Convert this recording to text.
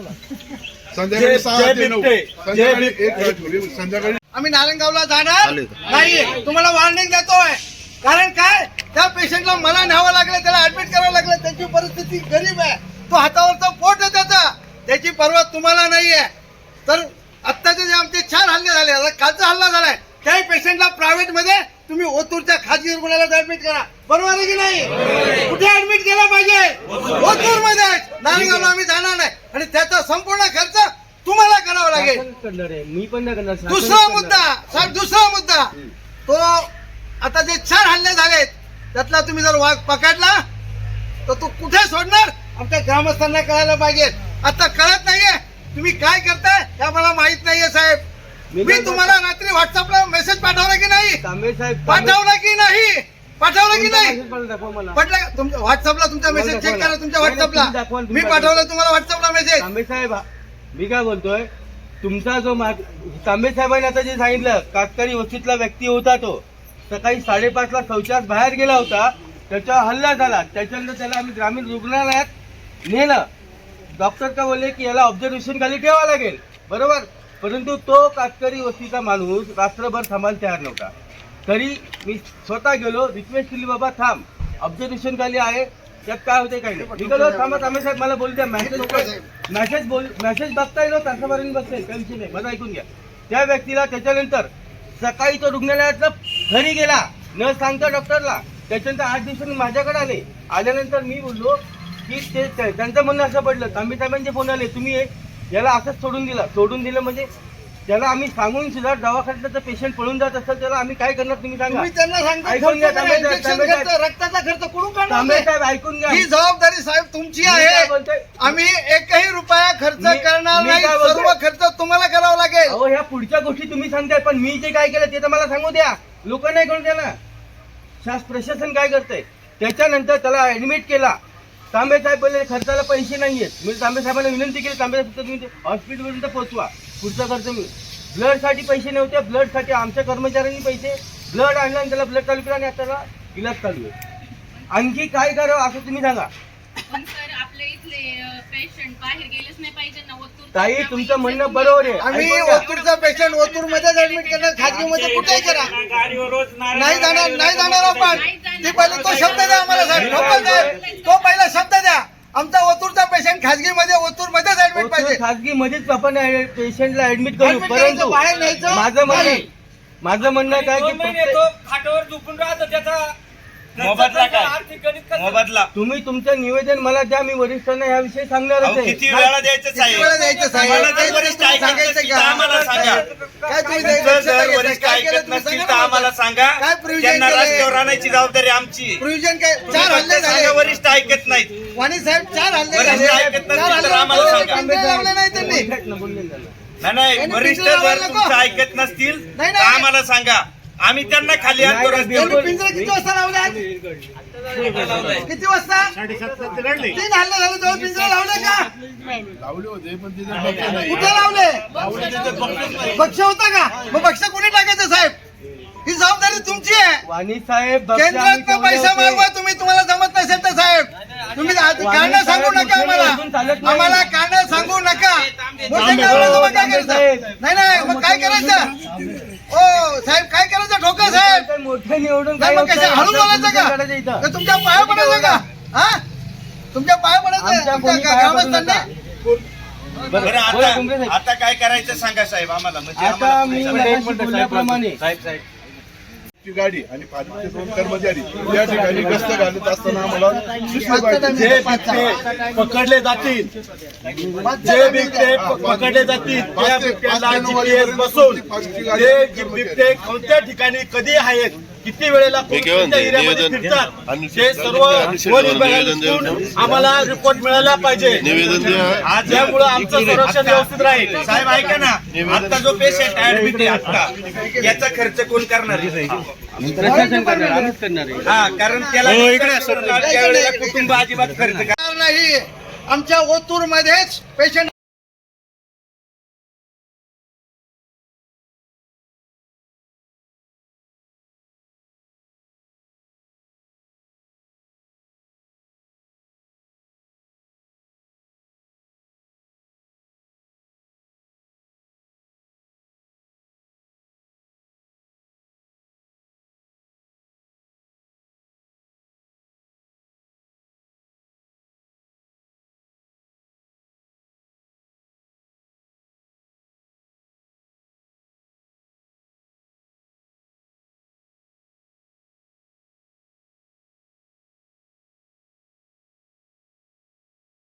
संध्याकाळी जे- सहा जे ते नऊ बिबटे, संध्याकाळी जे एक तास होईल. संध्याकाळी आम्ही नारायणगावला जाणार? नाही तुम्हाला वॉर्निंग देतोय. कारण काय? त्या पेशंटला मला न्यावं लागलं त्याला ऍडमिट करावं लागलं. त्याची परिस्थिती गरीब आहे. तो हातावरचा पोट आहे त्याचा. त्याची पर्वा तुम्हाला नाहीये. तर आत्ताचे जे आमचे चार हल्ले झाले आता कालचा हल्ला झालाय त्याही पेशंटला प्रायव्हेटमध्ये तुम्ही ओतूरच्या खाजगी रुग्णालयात ऍडमिट करा. बरोबर आहे की नाही? कुठे ऍडमिट केला पाहिजे? ओतूर. मध्ये नारायणगावला आम्ही जाणार नाही. आणि त्याचा संपूर्ण खर्च तुम्हाला करावा लागेल. करणार आहे. मी पण नाही करणार. दुसरा मुद्दा साहेब दुसरा मुद्दा. तो आता जे चार हल्ले झालेत त्यातला तुम्ही जर वाघ पकडला तर तो कुठे सोडणार? आमच्या ग्रामस्थांना कळायला पाहिजे. आता कळत नाहीये. तुम्ही काय करताय हे मला माहीत नाहीये साहेब. मी तुम्हाला रात्री व्हॉट्सअपला मेसेज पाठवला की नाही? तांबे साहेब पाठवला की नाही? पाठवला की नाही? दाखवा मला. पटलं का? तुमच्या व्हॉट्सअपला तुमचा मेसेज चेक करा तुमच्या नाही, नाही, व्हॉट्सअपला तुम्ही दाखवा, तुम्ही मी पाठवा. पाठवलं तुम्हाला व्हॉट्सअपला मेसेज तांबे साहेब मी काय बोलतोय? तुमचा जो माग तांबे साहेबांनी आता जे सांगितलं कातकरी वस्तीतला व्यक्ती होता तो. सकाळी साडेपाच ला शौचास बाहेर गेला होता. त्याच्यावर हल्ला झाला. त्याच्यानंतर त्याला आम्ही ग्रामीण रुग्णालयात नेलं. डॉक्टर का बोलले की याला ऑब्झर्वेशन खाली ठेवावं लागेल. बरोबर? परंतु तो कातकरी वस्तीचा माणूस रात्रभर थांबायला तयार नव्हता. तरी मी स्वतः गेलो रिक्वेस्ट केली बाबा थांब. ऑब्झर्वेशन खाली आहे. त्यात काय होते काही नाही. मी गेलो थांबा तांबे साहेब मला बोलू द्या. मेसेज मेसेज बोल मेसेज बघता येईल तासाभराने बघता येईल काही नाही. माझं ऐकून घ्या. त्या व्यक्तीला त्याच्यानंतर सकाळी तो रुग्णालयातनं घरी गेला. न सांगता डॉक्टरला त्याच्यानंतर आठ दिवसांनी माझ्याकडे आले. आल्यानंतर मी बोललो की ते त्यांचं म्हणणं असं पडलं तांबे साहेबांचे फोन आले. तुम्ही याला असंच सोडून दिलं. सोडून दिलं म्हणजे त्याला आम्ही सांगून सुद्धा दवाखान्यात पेशंट पळून जात असेल त्याला आम्ही काय करणार तुम्ही सांगा? तुम्ही त्यांना सांगता ऐकून घ्या, तांबे साहेब, इंजेक्शन तांबे खर्च साहेब. रक्ताचा खर्च कुठून काढणार तांबे? साहेब ऐकून घ्या. ही जबाबदारी साहेब तुमची मी काय आहे बोलतोय? आम्ही एकही रुपया खर्च मी- करणार मी नाही. काय बोलतोय? सर्व खर्च तुम्हाला करावा लागेल. अहो ह्या पुढच्या गोष्टी तुम्ही सांगताय पण मी जे काय केलं ते तर मला सांगू द्या. लोक नाही करून द्या ना शास प्रशासन काय करतंय? त्याच्यानंतर त्याला ऍडमिट केला. तांबे साहेब बोलले खर्चाला पैसे नाहीयेत. मी तांबे साहेबांना विनंती केली तांबे साहेब फक्त तुम्ही हॉस्पिटलपर्यंत पोहोचवा. पुढचा खर्च मी. ब्लडसाठी पैसे नव्हते ब्लडसाठी आमच्या कर्मचाऱ्यांनी पैसे. ब्लड आणलं आणि त्याला ब्लड चालू केलं आणि आता त्याला इलाज चालू आहे. आणखी काय करावं असं तुम्ही सांगा. पण सर आपल्या इथले पेशंट बाहेर गेलेच नाही पाहिजे ना ओतूर ताई तुमचं म्हणणं बरोबर आहे. आम्ही. ओतूरचा पेशंट ओतूर मध्येच ऍडमिट करणार खाजगी मध्ये कुठेही करा. नाही जाणार नाही जाणार आपण. ते पहिले तो शब्द द्या आम्हाला साहेब. ठोकल साहेब तो पहिला शब्द द्या. आमचा ओतूरचा पेशंट खाजगी मध्ये ओतूर मध्येच पाहिजे खाजगी मध्येच आपण पेशंटला ऍडमिट करू Admit करायचं, परंतु बाहेर न्यायचं, माझं म्हणणं नाही. माझं म्हणणं काय की दोन महिने प्रत्येक- तो खाटावर झोपून राहतो त्याचा मोबदला त्याचा काय? आर्थिक गणित कसं? मोबदला तुम्ही तुमचं निवेदन मला द्या मी वरिष्ठांना याविषयी सांगणार अहो, किती वेळा द्यायचं किती वेळा साहेब द्यायचं साहेब मला जर काही वरिष्ठ तुम्ही ऐकत सांगायचं का? आम्हाला सांगा काय तुम्ही तुमचं दक्षता जर घेताय? वरिष्ठ काय केलं ऐकत तुम्ही नसतील सांगा तर ना आम्हाला मला. सांगा काय provision त्यांना केलंय? रस्त्यावर राहण्याची जबाबदारी आमची प्रोव्हिजन काय तुम्ही चार फक्त हल्ले सांगा झाले वरिष्ठ ऐकत नाहीत वाणी साहेब चार हल्ले वरिष्ठ झाले ऐकत नसतील चार तर हल्ले आम्हाला झाले, सांगा. पिंजरे लावले नाही त्यांनी. नाही वरिष्ठ पिंजरा जर लावायला नको. तुमचं ऐकत नसतील नाही, तर नाही. आम्हाला सांगा आम्ही त्यांना खाली आणतो रस्त्यावर. पिंजरे किती वाजता लावले? किती वाजता? तीन हल्ले झाले तेव्हा पिंजरे लावले का? लावले होते पण तिथे बघते नाही कुठे लावले? बक्ष होता का? मग बक्ष कोणी टाकायचं साहेब? ही जबाबदारी तुमची आहे. वाणी साहेब केंद्रात पैसा. मागवा तुम्ही तुम्हाला जमत नसेल तर साहेब. तुम्ही कारण सांगू नका आम्हाला. आम्हाला कारण सांगू नका. मोठे कारणं मग काय करायचं? नाही नाही मग काय करायचं? ओ साहेब काय करायचं साहेब मोठे निवडून काय मग? हळू बोलायचं का. का तुमच्या पाया पडायचं का हा तुमच्या पाया पडायचं आमच्या तुमच्या कोणी पाया पडू ग्रामस्थांनी नका. बरं बोला, आता साहेब. काय करायचं सांगा साहेब आम्हाला म्हणजे आता आम्हाला मी पुढे चालायचं. मगाशी बोलल्याप्रमाणे ची गाडी आणि पाचशे दोन कर्मचारी या ठिकाणी गस्त घालत असताना आम्हाला पकडले जातील. जे बिबटे पकडले जातील. त्या बिबट्याला बसून ते. बिबटे कोणत्या ठिकाणी कधी आहेत? किती वेळेला ते सर्व आम्हाला रिपोर्ट मिळाला पाहिजे. निवेदन द्या. आज यामुळं आमचं संरक्षण व्यवस्थित राहील. साहेब ऐका ना. आता जो पेशंट ऍडमिट आहे आता याचा खर्च कोण करणार करणार करणार हा कारण त्याला त्यावेळेला कुटुंब अजिबात खर्च नाही. आमच्या ओतूर मध्येच पेशंट